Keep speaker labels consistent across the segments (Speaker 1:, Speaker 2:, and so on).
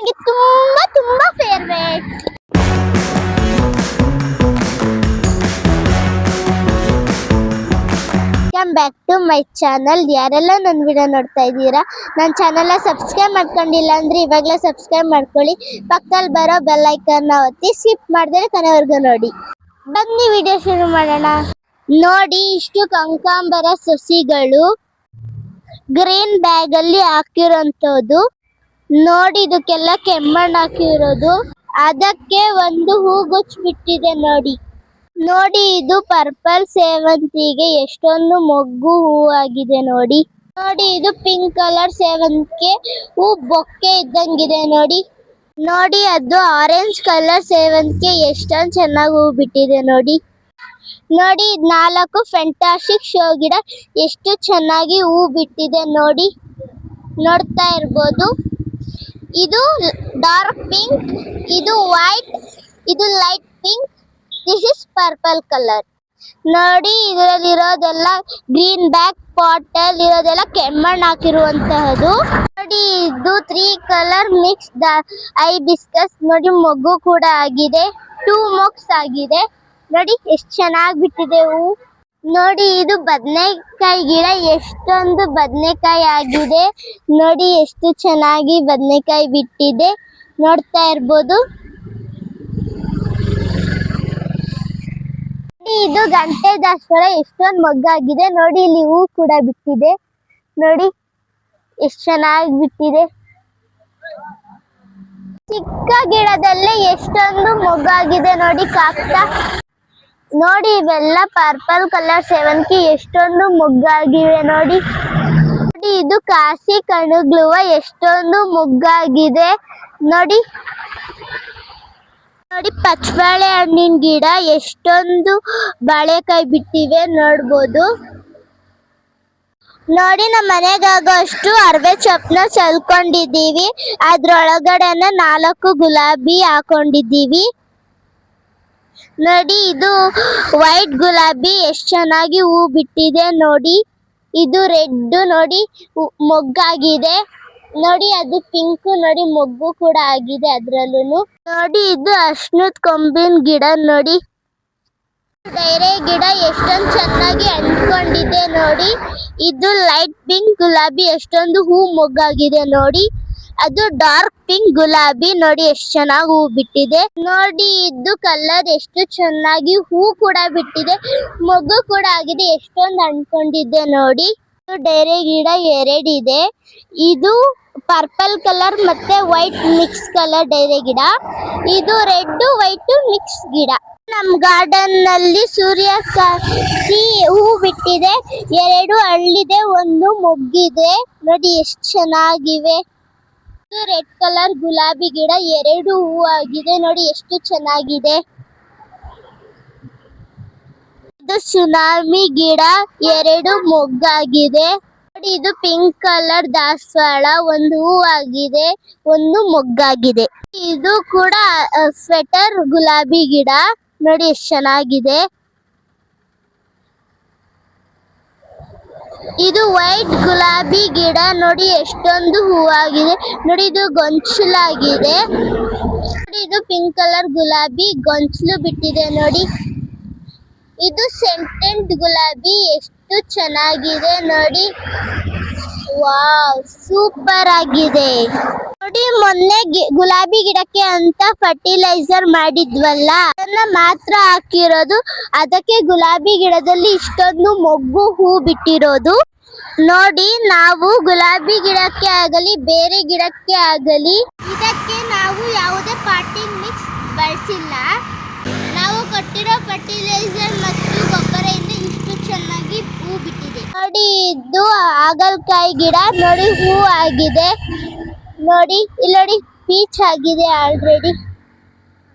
Speaker 1: ನನಗೆ ತುಂಬಾ ತುಂಬಾ welcome back to my channel ಯಾರೆಲ್ಲ ನನ್ನ ವಿಡಿಯೋ ನೋಡ್ತಾ ಇದ್ದೀರಾ ನನ್ನ ಚಾನಲ್ನ ಸಬ್ಸ್ಕ್ರೈಬ್ ಮಾಡ್ಕೊಂಡಿಲ್ಲ ಅಂದ್ರೆ ಇವಾಗಲೇ ಸಬ್ಸ್ಕ್ರೈಬ್ ಮಾಡ್ಕೊಳ್ಳಿ. ಪಕ್ಕದಲ್ಲಿ ಬರೋ ಬೆಲ್ ಐಕನ್ನ ಒತ್ತಿ ಸ್ಕಿಪ್ ಮಾಡಿದ್ರೆ ಕೊನೆವರೆಗೂ ನೋಡಿ. ಬನ್ನಿ ವಿಡಿಯೋ ಶುರು ಮಾಡೋಣ. ನೋಡಿ, ಇಷ್ಟು ಕಂಕಾಂಬರ ಸಸಿಗಳು ಗ್ರೀನ್ ಬ್ಯಾಗಲ್ಲಿ ಹಾಕಿರೋಂಥದ್ದು. ನೋಡಿ, ಇದಕ್ಕೆಲ್ಲ ಕೆಮ್ಮಣ್ಣು ಹಾಕಿರೋದು. ಅದಕ್ಕೆ ಒಂದು ಹೂಗುಚ್ಚ ಬಿಟ್ಟಿದೆ ನೋಡಿ. ನೋಡಿ, ಇದು ಪರ್ಪಲ್ ಸೇವಂತಿಗೆ ಎಷ್ಟೊಂದು ಮೊಗ್ಗು ಹೂ ಆಗಿದೆ ನೋಡಿ. ನೋಡಿ, ಇದು ಪಿಂಕ್ ಕಲರ್ ಸೇವಂತಿಗೆ ಹೂ ಬೊಕ್ಕೆ ಇದ್ದಂಗಿದೆ ನೋಡಿ. ನೋಡಿ, ಅದು ಆರೆಂಜ್ ಕಲರ್ ಸೇವಂತಿಗೆ ಎಷ್ಟೊಂದು ಚೆನ್ನಾಗಿ ಹೂ ಬಿಟ್ಟಿದೆ ನೋಡಿ. ನೋಡಿ, ನಾಲ್ಕು ಫೆಂಟಾಸ್ಟಿಕ್ ಶೋ ಗಿಡ ಎಷ್ಟು ಚೆನ್ನಾಗಿ ಹೂ ಬಿಟ್ಟಿದೆ ನೋಡಿ. ನೋಡ್ತಾ ಇರ್ಬೋದು. ಇದು ಡಾರ್ಕ್ ಪಿಂಕ್ ಇದು ವೈಟ್ ಇದು light pink this is purple colour ನೋಡಿ ಇದರಲ್ಲಿ ಇರೋದೆಲ್ಲ ಗ್ರೀನ್ ಬ್ಯಾಕ್ ಪಾಟ್ ಅಲ್ಲಿ ಇರೋದೆಲ್ಲ ಕೆಮ್ಮಣ್ಣು ಹಾಕಿರುವಂತಹದ್ದು. ನೋಡಿ, ಇದು three colour mix hibiscus ನೋಡಿ ಮೊಗ್ಗು ಕೂಡ ಆಗಿದೆ. ಟೂ ಮೊಗ್ಸ್ ಆಗಿದೆ. ನೋಡಿ, ಎಷ್ಟು ಚೆನ್ನಾಗಿ ಬಿಟ್ಟಿದೆ ಹೂವು ನೋಡಿ, ಇದು ಬದನೆಕಾಯಿ ಗಿಡ. ಎಷ್ಟೊಂದು ಬದನೆಕಾಯಿ ಆಗಿದೆ. ನೋಡಿ, ಎಷ್ಟು ಚೆನ್ನಾಗಿ ಬದನೆಕಾಯಿ ಬಿಟ್ಟಿದೆ. ನೋಡ್ತಾ ಇರ್ಬೋದು. ಇದು ಗಂಟೆ ದಾಸವಾಳ ಎಷ್ಟೊಂದು ಮೊಗ್ಗಾಗಿದೆ. ನೋಡಿ, ಇಲ್ಲಿ ಹೂ ಕೂಡ ಬಿಟ್ಟಿದೆ. ನೋಡಿ, ಎಷ್ಟು ಚೆನ್ನಾಗಿ ಬಿಟ್ಟಿದೆ. ಚಿಕ್ಕ ಗಿಡದಲ್ಲೇ ಎಷ್ಟೊಂದು ಮೊಗ್ಗಾಗಿದೆ. ನೋಡಿ, ಕಾಕ್ತಾ. ನೋಡಿ, ಇವೆಲ್ಲ ಪರ್ಪಲ್ ಕಲರ್ ಸೇವಂತಿ ಎಷ್ಟೊಂದು ಮುಗ್ಗಾಗಿವೆ ನೋಡಿ. ನೋಡಿ, ಇದು ಕಾಸಿ ಕಣಗ್ಲುವ ಎಷ್ಟೊಂದು ಮುಗ್ಗಾಗಿದೆ ನೋಡಿ. ನೋಡಿ ಪಚ್ಚಬಾಳೆ ಹಣ್ಣಿನ ಗಿಡ ಎಷ್ಟೊಂದು ಬಾಳೆಕಾಯಿ ಬಿಟ್ಟಿವೆ ನೋಡ್ಬೋದು. ನೋಡಿ, ನಮ್ಮ ಮನೆಗಾಗೋಷ್ಟು ಅರ್ವೆ ಚೊಪ್ಪನ ಚಲ್ಕೊಂಡಿದ್ದೀವಿ ಅದ್ರೊಳಗಡೆನೆ ನಾಲ್ಕು ಗುಲಾಬಿ ಹಾಕೊಂಡಿದ್ದೀವಿ. ನೋಡಿ, ಇದು ವೈಟ್ ಗುಲಾಬಿ ಎಷ್ಟು ಚೆನ್ನಾಗಿ ಹೂ ಬಿಟ್ಟಿದೆ ನೋಡಿ. ಇದು ರೆಡ್ ನೋಡಿ ಮೊಗ್ಗಾಗಿದೆ. ನೋಡಿ, ಅದು ಪಿಂಕ್, ನೋಡಿ, ಮೊಗ್ಗು ಕೂಡ ಆಗಿದೆ ಅದ್ರಲ್ಲೂ ನೋಡಿ, ಇದು ಅಶ್ನದ್ ಕೊಂಬಿನ ಗಿಡ ನೋಡಿ. ಡೈರೆ ಗಿಡ ಎಷ್ಟೊಂದು ಚೆನ್ನಾಗಿ ಅಂಟ್ಕೊಂಡಿದೆ ನೋಡಿ. ಇದು ಲೈಟ್ ಪಿಂಕ್ ಗುಲಾಬಿ ಎಷ್ಟೊಂದು ಹೂ ಮೊಗ್ಗಾಗಿದೆ ನೋಡಿ. ಅದು ಡಾರ್ಕ್ ಪಿಂಕ್ ಗುಲಾಬಿ ನೋಡಿ ಎಷ್ಟು ಚೆನ್ನಾಗಿ ಹೂ ಬಿಟ್ಟಿದೆ. ನೋಡಿ ಇದು ಕಲರ್ ಎಷ್ಟು ಚೆನ್ನಾಗಿ ಹೂ ಕೂಡ ಬಿಟ್ಟಿದೆ. ಮೊಗ್ಗು ಕೂಡ ಆಗಿದೆ. ಎಷ್ಟೊಂದು ಅನ್ಕೊಂಡಿದ್ದೆ ನೋಡಿ. ಡೈರೆ ಗಿಡ ಎರಡಿದೆ ಇದು. ಪರ್ಪಲ್ ಕಲರ್ ಮತ್ತೆ ವೈಟ್ ಮಿಕ್ಸ್ ಕಲರ್ ಡೈರೆ ಗಿಡ. ಇದು ರೆಡ್ ವೈಟ್ ಮಿಕ್ಸ್ ಗಿಡ. ನಮ್ ಗಾರ್ಡನ್ನಲ್ಲಿ ಸೂರ್ಯಕಾಂತಿ ಹೂ ಬಿಟ್ಟಿದೆ. ಎರಡು ಹಳ್ಳಿದೆ, ಒಂದು ಮೊಗ್ಗಿದೆ. ನೋಡಿ, ಎಷ್ಟು ಚೆನ್ನಾಗಿವೆ. ಇದು ರೆಡ್ ಕಲರ್ ಗುಲಾಬಿ ಗಿಡ, ಎರಡು ಹೂ ಆಗಿದೆ. ನೋಡಿ ಎಷ್ಟು ಚೆನ್ನಾಗಿದೆ. ಇದು ಸುನಾಮಿ ಗಿಡ, ಎರಡು ಮೊಗ್ಗಾಗಿದೆ. ನೋಡಿ ಇದು ಪಿಂಕ್ ಕಲರ್ ದಾಸವಾಳ. ಒಂದು ಹೂ ಆಗಿದೆ, ಒಂದು ಮೊಗ್ಗಾಗಿದೆ. ಇದು ಕೂಡ ಸ್ವೆಟರ್ ಗುಲಾಬಿ ಗಿಡ. ನೋಡಿ ಎಷ್ಟು ಚೆನ್ನಾಗಿದೆ. ಇದು ವೈಟ್ ಗುಲಾಬಿ ಗಿಡ. ನೋಡಿ, ಎಷ್ಟೊಂದು ಹೂವಾಗಿದೆ. ನೋಡಿ, ಇದು ಗೊಂಚಲಾಗಿದೆ. ನೋಡಿ, ಇದು ಪಿಂಕ್ ಕಲರ್ ಗುಲಾಬಿ. ಗೊಂಚಲು ಬಿಟ್ಟಿದೆ, ನೋಡಿ. ಇದು ಸೆಂಟೆಂಟ್ ಗುಲಾಬಿ. ಎಷ್ಟು ಚೆನ್ನಾಗಿದೆ, ನೋಡಿ. ವಾವ್, ಸೂಪರ್ ಆಗಿದೆ. ನೋಡಿ, ಮೊನ್ನೆ ಗುಲಾಬಿ ಗಿಡಕ್ಕೆ ಅಂತ ಫರ್ಟಿಲೈಸರ್ ಮಾಡಿದ್ವಲ್ಲ, ಅದನ್ನ ಮಾತ್ರ ಹಾಕಿರೋದು. ಅದಕ್ಕೆ ಗುಲಾಬಿ ಗಿಡದಲ್ಲಿ ಇಷ್ಟೊಂದು ಮೊಗ್ಗು, ಹೂ ಬಿಟ್ಟಿರೋದು. ನೋಡಿ, ನಾವು ಗುಲಾಬಿ ಗಿಡಕ್ಕೆ ಆಗಲಿ, ಬೇರೆ ಗಿಡಕ್ಕೆ ಆಗಲಿ, ಇದಕ್ಕೆ ನಾವು ಯಾವುದೇ ಪಾರ್ಟಿಂಗ್ ಮಿಕ್ಸ್ ಬಳಸಿಲ್ಲ. ನಾವು ಕೊಟ್ಟಿರೋ ಫರ್ಟಿಲೈಸರ್ ಮತ್ತು ಗೊಬ್ಬರದಿಂದ ಇಷ್ಟು ಚೆನ್ನಾಗಿ ಹೂ ಬಿಟ್ಟಿದೆ. ನೋಡಿ, ಇದು ಹಾಗಲಕಾಯಿ ಗಿಡ. ನೋಡಿ, ಹೂ ಆಗಿದೆ. ನೋಡಿ ಇಲ್ಲಿ ನೋಡಿ ಪೀಚ್ ಆಗಿದೆ ಆಲ್ರೆಡಿ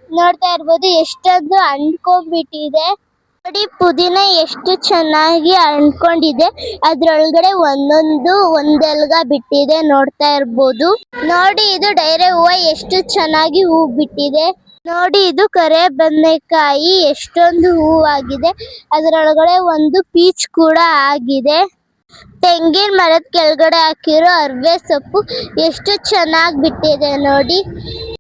Speaker 1: ನೋಡ್ತಾ ಇರ್ಬೋದು, ಎಷ್ಟೊಂದು ಅಂಡ್ಕೊಂಡ್ಬಿಟ್ಟಿದೆ ನೋಡಿ, ಪುದೀನ ಎಷ್ಟು ಚೆನ್ನಾಗಿ ಅಂಡ್ಕೊಂಡಿದೆ ಅದ್ರೊಳಗಡೆ ಒಂದೊಂದು ಒಂದೆಲ್ಗ ಬಿಟ್ಟಿದೆ, ನೋಡ್ತಾ ಇರ್ಬೋದು. ನೋಡಿ, ಇದು ಡೈರೆ ಹೂವು ಎಷ್ಟು ಚೆನ್ನಾಗಿ ಹೂ ಬಿಟ್ಟಿದೆ ನೋಡಿ, ಇದು ಕರೆ ಬದನೆಕಾಯಿ ಎಷ್ಟೊಂದು ಹೂವಾಗಿದೆ. ಅದರೊಳಗಡೆ ಒಂದು ಪೀಚ್ ಕೂಡ ಆಗಿದೆ. ತೆಂಗಿನ ಮರದ ಕೆಳಗಡೆ ಹಾಕಿರೋ ಅರ್ವೆ ಸೊಪ್ಪು ಎಷ್ಟು ಚೆನ್ನಾಗಿ ಬಿಟ್ಟಿದೆ ನೋಡಿ.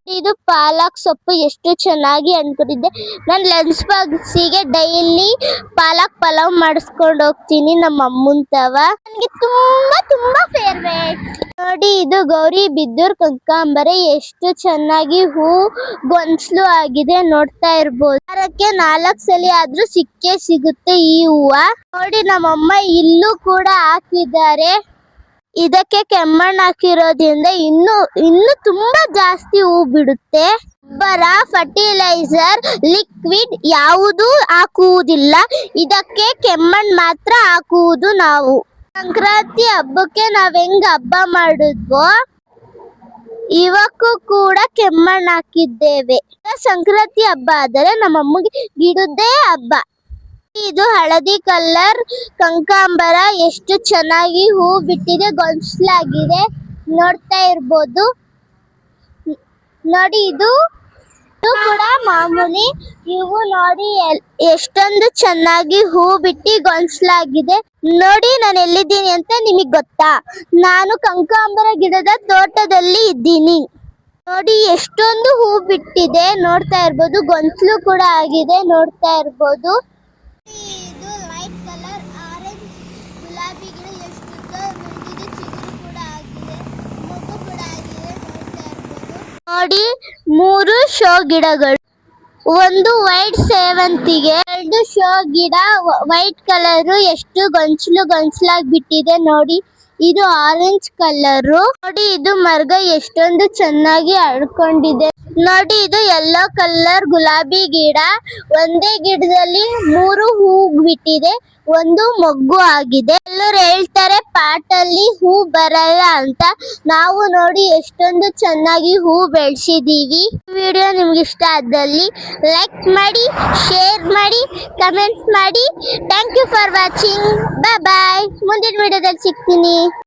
Speaker 1: ಇದು ಪಾಲಕ್ ಸೊಪ್ಪು ಎಷ್ಟು ಚೆನ್ನಾಗಿ ಅನ್ಕೊಂಡಿದ್ದೆ. ನಾನು ಲಂಚ್ ಬಾಕ್ಸಿಗೆ ಡೈಲಿ ಪಾಲಕ್ ಪಲಾವ್ ಮಾಡಿಸ್ಕೊಂಡು ಹೋಗ್ತೀನಿ ನಮ್ಮ ಅಮ್ಮನ್ ತವ. ನನಗೆ ತುಂಬಾ ತುಂಬಾ ಫೇವ್ರೇಟ್ ನೋಡಿ, ಇದು ಗೌರಿ ಬಿದ್ದೂರ್ ಕಂಕಾಂಬರೆ. ಎಷ್ಟು ಚೆನ್ನಾಗಿ ಹೂ ಗೊಂಚಲು ಆಗಿದೆ ನೋಡ್ತಾ ಇರ್ಬೋದು. ಅದಕ್ಕೆ ನಾಲ್ಕು ಸಲ ಆದ್ರೂ ಸಿಕ್ಕೇ ಸಿಗುತ್ತೆ ಈ ಹೂವ. ನೋಡಿ ನಮ್ಮಮ್ಮ ಇಲ್ಲೂ ಕೂಡ ಹಾಕಿದ್ದಾರೆ. ಇದಕ್ಕೆ ಕೆಮ್ಮಣ್ಣು ಹಾಕಿರೋದ್ರಿಂದ ಇನ್ನು ಇನ್ನು ತುಂಬಾ ಜಾಸ್ತಿ ಹೂ ಬಿಡುತ್ತೆ. ಗೊಬ್ಬರ ಫರ್ಟಿಲೈಸರ್ ಲಿಕ್ವಿಡ್ ಯಾವುದು ಹಾಕುವುದಿಲ್ಲ. ಇದಕ್ಕೆ ಕೆಮ್ಮಣ್ಣು ಮಾತ್ರ ಹಾಕುವುದು ನಾವು. ಸಂಕ್ರಾಂತಿ ಹಬ್ಬಕ್ಕೆ ನಾವ್ ಹೆಂಗ್ ಹಬ್ಬ ಮಾಡಿದ್ವೋ, ಇವಕ್ಕೂ ಕೂಡ ಕೆಮ್ಮಣ್ಣು ಹಾಕಿದ್ದೇವೆ. ಸಂಕ್ರಾಂತಿ ಹಬ್ಬ ಆದರೆ ನಮ್ಮ ಅಮ್ಮಗೆ ಗಿಡದೇ ಹಬ್ಬ. ಇದು ಹಳದಿ ಕಲರ್ ಕಂಕಾಂಬರ. ಎಷ್ಟು ಚೆನ್ನಾಗಿ ಹೂ ಬಿಟ್ಟಿದೆ, ಗೊಂಚಲಾಗಿದೆ. ನೋಡ್ತಾ ಇರ್ಬೋದು. ನೋಡಿ, ಇದು ಕೂಡ ಮಾಮೂಲಿ ಇವು ನೋಡಿ ಎಷ್ಟೊಂದು ಚೆನ್ನಾಗಿ ಹೂ ಬಿಟ್ಟಿ ಗೊಂಚಲಾಗಿದೆ. ನೋಡಿ, ನಾನು ಎಲ್ಲಿದ್ದೀನಿ ಅಂತ ನಿಮಗೆ ಗೊತ್ತಾ? ನಾನು ಕಂಕಾಂಬರ ಗಿಡದ ತೋಟದಲ್ಲಿ ಇದ್ದೀನಿ. ನೋಡಿ, ಎಷ್ಟೊಂದು ಹೂ ಬಿಟ್ಟಿದೆ. ನೋಡ್ತಾ ಇರ್ಬೋದು, ಗೊಂಚಲು ಕೂಡ ಆಗಿದೆ. ನೋಡ್ತಾ ಇರ್ಬೋದು ಇದು ಲೈಟ್ ಕಲರ್ ಆರೆಂಜ್ ಗುಲಾಬಿ ಗಿಡ ಎಷ್ಟು ಬೆಳೆದಿದೆ ಚಿಗುರು ಕೂಡ ಆಗಿದೆ ಮೊಗ್ಗು ಕೂಡ ಆಗಿದೆ ನೋಡ್ತಾ ಇರ್ಬೋದು ನೋಡಿ, ಮೂರು ಶೋ ಗಿಡಗಳು. ಒಂದು ವೈಟ್ ಸೇವಂತಿಗೆ, ಎರಡು ಶೋ ಗಿಡ ವೈಟ್ ಕಲರ್, ಎಷ್ಟು ಗೊಂಚಲು ಗೊಂಚಲಾಗಿ ಬಿಟ್ಟಿದೆ ನೋಡಿ, ಇದು ಆರೆಂಜ್ ಕಲರ್. ನೋಡಿ, ಇದು ಮರ್ಗ ಎಷ್ಟೊಂದು ಚೆನ್ನಾಗಿ ಅಳ್ಕೊಂಡಿದೆ ನೋಡಿ, ಇದು ಯೆಲ್ಲೋ ಕಲರ್ ಗುಲಾಬಿ ಗಿಡ. ಒಂದೇ ಗಿಡದಲ್ಲಿ ಮೂರು ಹೂ ಬಿಟ್ಟಿದೆ. ಒಂದು ಮೊಗ್ಗು ಆಗಿದೆ. ಎಲ್ಲರೂ ಹೇಳ್ತಾರೆ, ಪಾಟಲ್ಲಿ ಹೂ ಬರಲ್ಲ ಅಂತ. ನಾವು ನೋಡಿ ಎಷ್ಟೊಂದು ಚೆನ್ನಾಗಿ ಹೂ ಬೆಳೆಸಿದೀವಿ. ವಿಡಿಯೋ ನಿಮ್ಗೆ ಇಷ್ಟ ಆದಲ್ಲಿ ಲೈಕ್ ಮಾಡಿ ಶೇರ್ ಮಾಡಿ ಕಮೆಂಟ್ ಮಾಡಿ. Thank you for watching bye bye ಮುಂದಿನ ವಿಡಿಯೋದಲ್ಲಿ ಸಿಗ್ತೀನಿ.